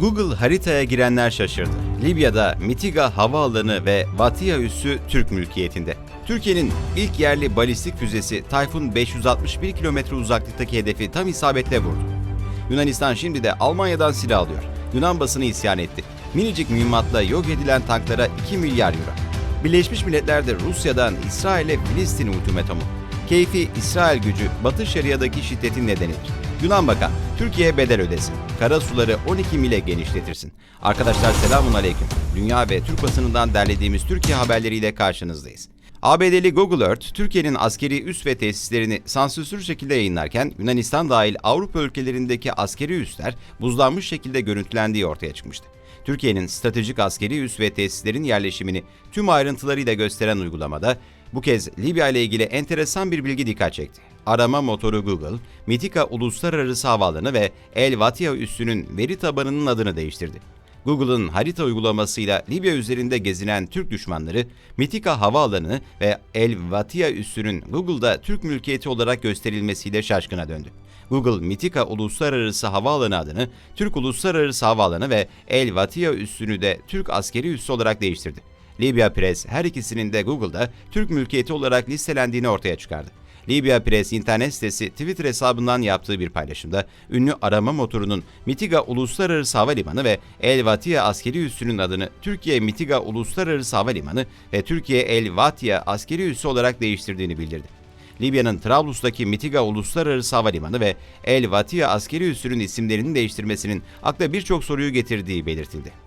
Google haritaya girenler şaşırdı. Libya'da Mitiga havaalanı ve Vatia üssü Türk mülkiyetinde. Türkiye'nin ilk yerli balistik füzesi Tayfun 561 kilometre uzaklıktaki hedefi tam isabetle vurdu. Yunanistan şimdi de Almanya'dan silah alıyor. Yunan basını isyan etti. Minicik mühimmatla yok edilen tanklara 2 milyar euro. Birleşmiş Milletler de Rusya'dan İsrail'e Filistin ultimatomu. Keyfi İsrail gücü Batı Şeria'daki şiddetin nedenidir. Yunan Bakan, Türkiye'ye bedel ödesin. Kara suları 12 mile genişletirsin. Arkadaşlar selamun aleyküm. Dünya ve Türk basınından derlediğimiz Türkiye haberleriyle karşınızdayız. ABD'li Google Earth, Türkiye'nin askeri üs ve tesislerini sansürsüz şekilde yayınlarken Yunanistan dahil Avrupa ülkelerindeki askeri üsler buzlanmış şekilde görüntülendiği ortaya çıkmıştı. Türkiye'nin stratejik askeri üs ve tesislerin yerleşimini tüm ayrıntılarıyla gösteren uygulamada bu kez Libya ile ilgili enteresan bir bilgi dikkat çekti. Arama motoru Google, Mitika Uluslararası Havaalanı ve El Vatia üssünün veri tabanının adını değiştirdi. Google'ın harita uygulamasıyla Libya üzerinde gezinen Türk düşmanları, Mitika Havaalanı ve El Vatia üssünün Google'da Türk mülkiyeti olarak gösterilmesiyle şaşkına döndü. Google, Mitika Uluslararası Havaalanı adını Türk Uluslararası Havaalanı ve El Vatia üssünü de Türk askeri üssü olarak değiştirdi. Libya Press her ikisinin de Google'da Türk mülkiyeti olarak listelendiğini ortaya çıkardı. Libya Press internet sitesi Twitter hesabından yaptığı bir paylaşımda ünlü arama motorunun Mitiga Uluslararası Havalimanı ve El Vatia askeri üssünün adını Türkiye Mitiga Uluslararası Havalimanı ve Türkiye El Vatia askeri üssü olarak değiştirdiğini bildirdi. Libya'nın Trablus'taki Mitiga Uluslararası Havalimanı ve El Vatia askeri üssünün isimlerinin değiştirmesinin akla birçok soruyu getirdiği belirtildi.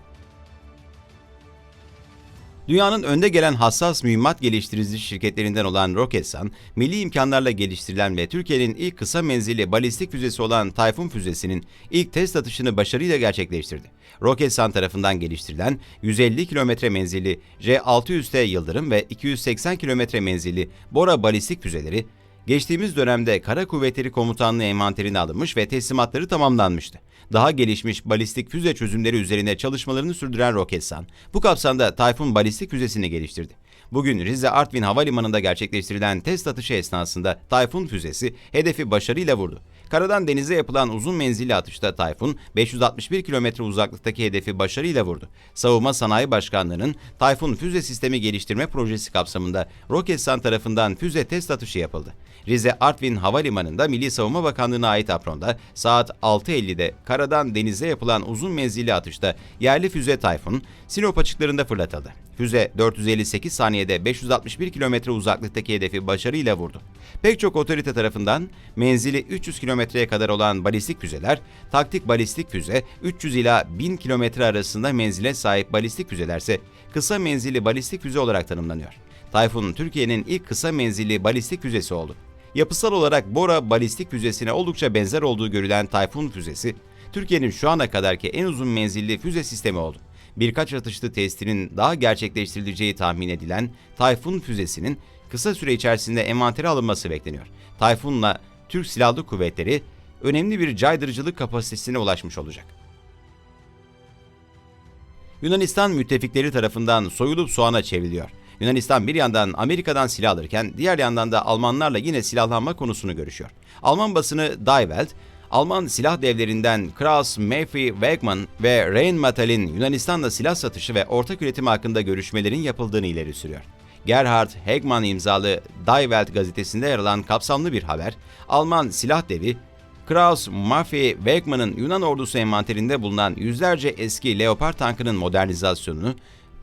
Dünyanın önde gelen hassas mühimmat geliştirici şirketlerinden olan Roketsan, milli imkanlarla geliştirilen ve Türkiye'nin ilk kısa menzilli balistik füzesi olan Tayfun füzesinin ilk test atışını başarıyla gerçekleştirdi. Roketsan tarafından geliştirilen 150 kilometre menzilli J-600T Yıldırım ve 280 kilometre menzilli Bora balistik füzeleri, geçtiğimiz dönemde Kara Kuvvetleri Komutanlığı envanterine alınmış ve teslimatları tamamlanmıştı. Daha gelişmiş balistik füze çözümleri üzerine çalışmalarını sürdüren Roketsan, bu kapsamda Tayfun balistik füzesini geliştirdi. Bugün Rize Artvin Havalimanı'nda gerçekleştirilen test atışı esnasında Tayfun füzesi hedefi başarıyla vurdu. Karadan denize yapılan uzun menzilli atışta Tayfun 561 kilometre uzaklıktaki hedefi başarıyla vurdu. Savunma Sanayi Başkanlığı'nın Tayfun füze sistemi geliştirme projesi kapsamında Roketsan tarafından füze test atışı yapıldı. Rize Artvin Havalimanı'nda Milli Savunma Bakanlığı'na ait apronda saat 6.50'de karadan denize yapılan uzun menzilli atışta yerli füze Tayfun Sinop açıklarında fırlatıldı. Füze 458 saniyede 561 kilometre uzaklıktaki hedefi başarıyla vurdu. Pek çok otorite tarafından menzili 300 kilometreye kadar olan balistik füzeler, taktik balistik füze 300 ila 1000 kilometre arasında menzile sahip balistik füzelerse kısa menzilli balistik füze olarak tanımlanıyor. Tayfun Türkiye'nin ilk kısa menzilli balistik füzesi oldu. Yapısal olarak Bora balistik füzesine oldukça benzer olduğu görülen Tayfun füzesi, Türkiye'nin şu ana kadarki en uzun menzilli füze sistemi oldu. Birkaç atışlı testinin daha gerçekleştirileceği tahmin edilen Tayfun füzesinin kısa süre içerisinde envantere alınması bekleniyor. Tayfun'la Türk Silahlı Kuvvetleri önemli bir caydırıcılık kapasitesine ulaşmış olacak. Yunanistan müttefikleri tarafından soyulup soğana çevriliyor. Yunanistan bir yandan Amerika'dan silah alırken diğer yandan da Almanlarla yine silahlanma konusunu görüşüyor. Alman basını Die Welt, Alman silah devlerinden Kraus Maffei Wegmann ve Rheinmetall'in Yunanistan'la silah satışı ve ortak üretim hakkında görüşmelerin yapıldığını ileri sürüyor. Gerhard Hegmann imzalı Die Welt gazetesinde yer alan kapsamlı bir haber, Alman silah devi Kraus Maffei Wegmann'ın Yunan ordusu envanterinde bulunan yüzlerce eski Leopard tankının modernizasyonunu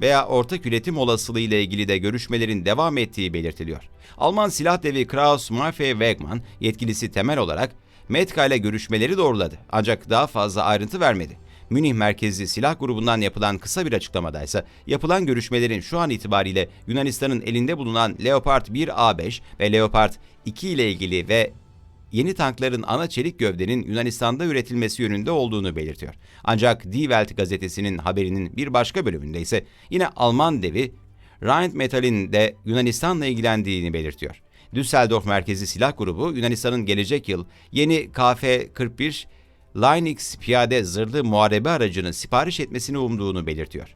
veya ortak üretim olasılığı ile ilgili de görüşmelerin devam ettiği belirtiliyor. Alman silah devi Kraus Maffei Wegmann yetkilisi temel olarak Metka ile görüşmeleri doğruladı ancak daha fazla ayrıntı vermedi. Münih merkezli silah grubundan yapılan kısa bir açıklamada ise yapılan görüşmelerin şu an itibariyle Yunanistan'ın elinde bulunan Leopard 1A5 ve Leopard 2 ile ilgili ve yeni tankların ana çelik gövdenin Yunanistan'da üretilmesi yönünde olduğunu belirtiyor. Ancak Die Welt gazetesinin haberinin bir başka bölümünde ise yine Alman devi Rheinmetall'in de Yunanistan'la ilgilendiğini belirtiyor. Düsseldorf merkezi silah grubu Yunanistan'ın gelecek yıl yeni KF-41 Linux piyade zırhlı muharebe aracını sipariş etmesini umduğunu belirtiyor.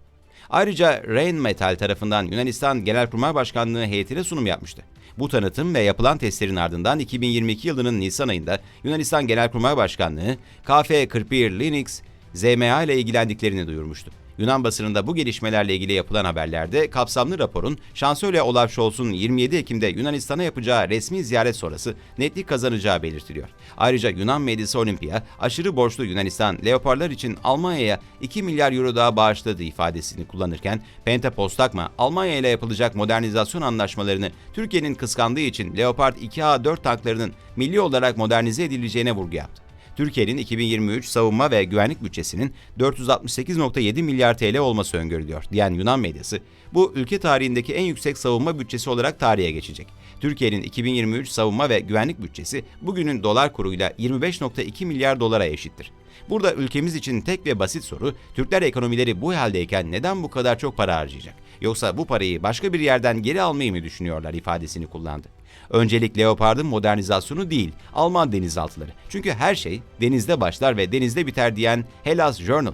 Ayrıca Rheinmetall tarafından Yunanistan Genelkurmay Başkanlığı heyetine sunum yapmıştı. Bu tanıtım ve yapılan testlerin ardından 2022 yılının Nisan ayında Yunanistan Genelkurmay Başkanlığı KF-41 Linux ZMA ile ilgilendiklerini duyurmuştu. Yunan basınında bu gelişmelerle ilgili yapılan haberlerde kapsamlı raporun Şansölye Olaf Scholz'un 27 Ekim'de Yunanistan'a yapacağı resmi ziyaret sonrası netlik kazanacağı belirtiliyor. Ayrıca Yunan medyası Olimpia, aşırı borçlu Yunanistan Leopardlar için Almanya'ya 2 milyar euro daha bağışladığı ifadesini kullanırken Penta Postakma, Almanya ile yapılacak modernizasyon anlaşmalarını Türkiye'nin kıskandığı için Leopard 2A4 tanklarının milli olarak modernize edileceğine vurgu yaptı. Türkiye'nin 2023 savunma ve güvenlik bütçesinin 468.7 milyar TL olması öngörülüyor diyen Yunan medyası, bu ülke tarihindeki en yüksek savunma bütçesi olarak tarihe geçecek. Türkiye'nin 2023 savunma ve güvenlik bütçesi bugünün dolar kuruyla 25.2 milyar dolara eşittir. Burada ülkemiz için tek ve basit soru, Türkler ekonomileri bu haldeyken neden bu kadar çok para harcayacak? Yoksa bu parayı başka bir yerden geri almayı mı düşünüyorlar ifadesini kullandı. Öncelik Leopard'ın modernizasyonu değil, Alman denizaltıları. Çünkü her şey denizde başlar ve denizde biter diyen Hellas Journal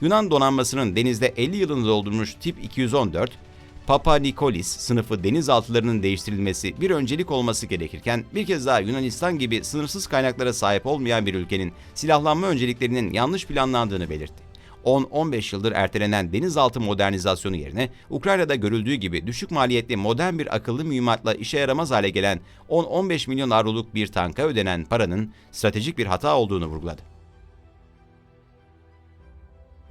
Yunan donanmasının denizde 50 yılını doldurmuş tip 214, Papa Nikolis sınıfı denizaltılarının değiştirilmesi bir öncelik olması gerekirken bir kez daha Yunanistan gibi sınırsız kaynaklara sahip olmayan bir ülkenin silahlanma önceliklerinin yanlış planlandığını belirtti. 10-15 yıldır ertelenen denizaltı modernizasyonu yerine Ukrayna'da görüldüğü gibi düşük maliyetli modern bir akıllı mühimmatla işe yaramaz hale gelen 10-15 milyon avroluk bir tanka ödenen paranın stratejik bir hata olduğunu vurguladı.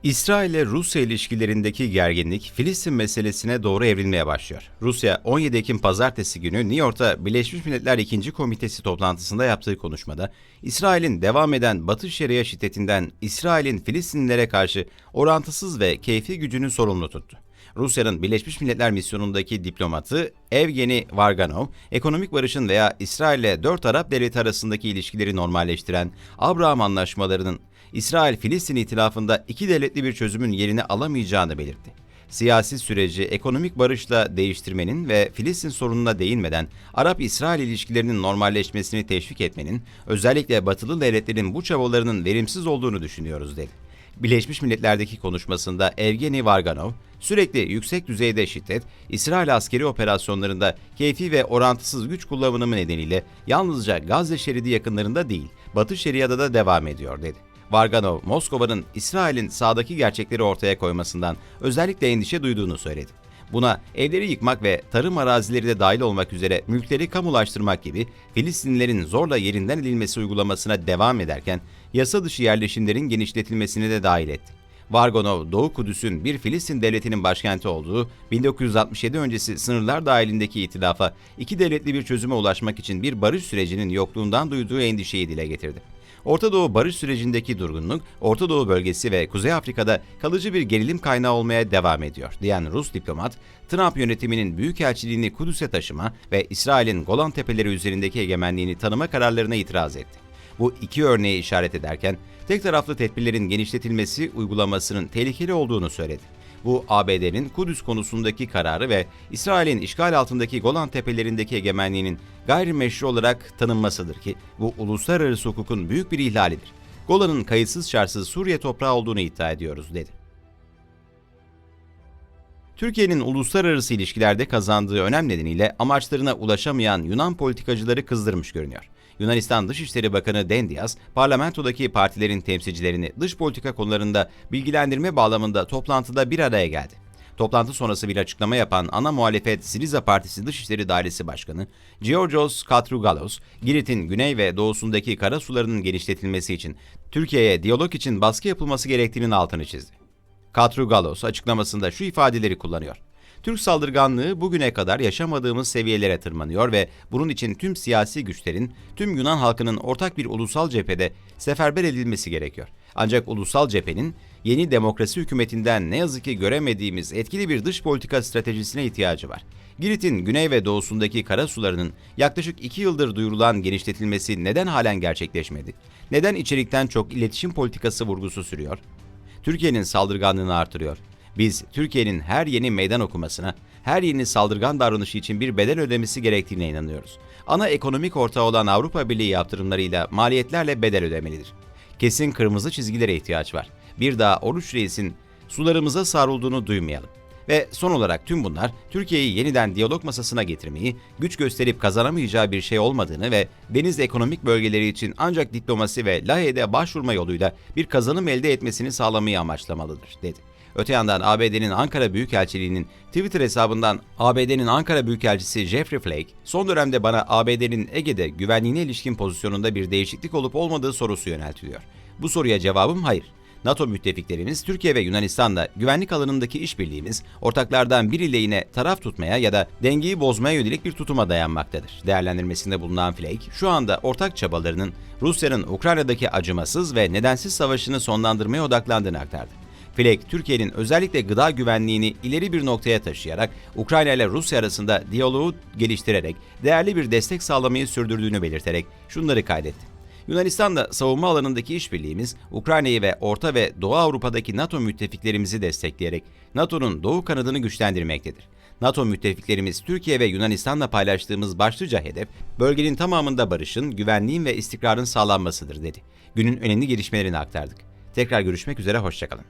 İsrail ile Rusya ilişkilerindeki gerginlik Filistin meselesine doğru evrilmeye başlıyor. Rusya 17 Ekim pazartesi günü New York'ta Birleşmiş Milletler 2. Komitesi toplantısında yaptığı konuşmada İsrail'in devam eden Batı Şeria şiddetinden İsrail'in Filistinlilere karşı orantısız ve keyfi gücünü sorumlu tuttu. Rusya'nın Birleşmiş Milletler misyonundaki diplomatı Evgeni Varganov, ekonomik barışın veya İsrail ile dört Arap devleti arasındaki ilişkileri normalleştiren Abraham anlaşmalarının İsrail-Filistin itilafında iki devletli bir çözümün yerini alamayacağını belirtti. Siyasi süreci ekonomik barışla değiştirmenin ve Filistin sorununa değinmeden Arap-İsrail ilişkilerinin normalleşmesini teşvik etmenin, özellikle batılı devletlerin bu çabalarının verimsiz olduğunu düşünüyoruz dedi. Birleşmiş Milletler'deki konuşmasında Evgeni Varganov, sürekli yüksek düzeyde şiddet, İsrail askeri operasyonlarında keyfi ve orantısız güç kullanımı nedeniyle yalnızca Gazze şeridi yakınlarında değil, Batı Şeria'da da devam ediyor dedi. Varganov, Moskova'nın İsrail'in sağdaki gerçekleri ortaya koymasından özellikle endişe duyduğunu söyledi. Buna evleri yıkmak ve tarım arazileri de dahil olmak üzere mülkleri kamulaştırmak gibi Filistinlilerin zorla yerinden edilmesi uygulamasına devam ederken yasa dışı yerleşimlerin genişletilmesini de dahil etti. Vargonov, Doğu Kudüs'ün bir Filistin devletinin başkenti olduğu 1967 öncesi sınırlar dahilindeki itilafa iki devletli bir çözüme ulaşmak için bir barış sürecinin yokluğundan duyduğu endişeyi dile getirdi. Orta Doğu barış sürecindeki durgunluk, Orta Doğu bölgesi ve Kuzey Afrika'da kalıcı bir gerilim kaynağı olmaya devam ediyor diyen Rus diplomat, Trump yönetiminin büyükelçiliğini Kudüs'e taşıma ve İsrail'in Golan Tepeleri üzerindeki egemenliğini tanıma kararlarına itiraz etti. Bu iki örneği işaret ederken tek taraflı tedbirlerin genişletilmesi uygulamasının tehlikeli olduğunu söyledi. Bu ABD'nin Kudüs konusundaki kararı ve İsrail'in işgal altındaki Golan Tepelerindeki egemenliğinin gayrimeşru olarak tanınmasıdır ki bu uluslararası hukukun büyük bir ihlalidir. Golan'ın kayıtsız şartsız Suriye toprağı olduğunu iddia ediyoruz dedi. Türkiye'nin uluslararası ilişkilerde kazandığı önem nedeniyle amaçlarına ulaşamayan Yunan politikacıları kızdırmış görünüyor. Yunanistan Dışişleri Bakanı Dendias, parlamentodaki partilerin temsilcilerini dış politika konularında bilgilendirme bağlamında toplantıda bir araya geldi. Toplantı sonrası bir açıklama yapan ana muhalefet Siriza Partisi Dışişleri Dairesi Başkanı Georgios Katrougalos, Girit'in güney ve doğusundaki kara sularının genişletilmesi için Türkiye'ye diyalog için baskı yapılması gerektiğinin altını çizdi. Katrougalos açıklamasında şu ifadeleri kullanıyor. Türk saldırganlığı bugüne kadar yaşamadığımız seviyelere tırmanıyor ve bunun için tüm siyasi güçlerin, tüm Yunan halkının ortak bir ulusal cephede seferber edilmesi gerekiyor. Ancak ulusal cephenin yeni demokrasi hükümetinden ne yazık ki göremediğimiz etkili bir dış politika stratejisine ihtiyacı var. Girit'in güney ve doğusundaki kara sularının yaklaşık iki yıldır duyurulan genişletilmesi neden halen gerçekleşmedi? Neden içerikten çok iletişim politikası vurgusu sürüyor? Türkiye'nin saldırganlığını artırıyor. Biz Türkiye'nin her yeni meydan okumasına, her yeni saldırgan davranışı için bir bedel ödemesi gerektiğine inanıyoruz. Ana ekonomik ortağı olan Avrupa Birliği yaptırımlarıyla maliyetlerle bedel ödemelidir. Kesin kırmızı çizgilere ihtiyaç var. Bir daha Oruç Reis'in sularımıza sarıldığını duymayalım. Ve son olarak tüm bunlar Türkiye'yi yeniden diyalog masasına getirmeyi, güç gösterip kazanamayacağı bir şey olmadığını ve deniz ekonomik bölgeleri için ancak diplomasi ve Lahey'de başvurma yoluyla bir kazanım elde etmesini sağlamayı amaçlamalıdır, dedi. Öte yandan ABD'nin Ankara Büyükelçiliği'nin Twitter hesabından ABD'nin Ankara Büyükelçisi Jeffrey Flake, son dönemde bana ABD'nin Ege'de güvenliğine ilişkin pozisyonunda bir değişiklik olup olmadığı sorusu yöneltiliyor. Bu soruya cevabım hayır. NATO müttefiklerimiz Türkiye ve Yunanistan'la güvenlik alanındaki işbirliğimiz ortaklardan biri lehine taraf tutmaya ya da dengeyi bozmaya yönelik bir tutuma dayanmaktadır. Değerlendirmesinde bulunan Flake, şu anda ortak çabalarının Rusya'nın Ukrayna'daki acımasız ve nedensiz savaşını sonlandırmaya odaklandığını aktardı. Flake, Türkiye'nin özellikle gıda güvenliğini ileri bir noktaya taşıyarak Ukrayna ile Rusya arasında diyaloğu geliştirerek değerli bir destek sağlamayı sürdürdüğünü belirterek şunları kaydetti. Yunanistan'da savunma alanındaki işbirliğimiz Ukrayna'yı ve Orta ve Doğu Avrupa'daki NATO müttefiklerimizi destekleyerek NATO'nun doğu kanadını güçlendirmektedir. NATO müttefiklerimiz Türkiye ve Yunanistan'la paylaştığımız başlıca hedef, bölgenin tamamında barışın, güvenliğin ve istikrarın sağlanmasıdır dedi. Günün önemli gelişmelerini aktardık. Tekrar görüşmek üzere, hoşçakalın.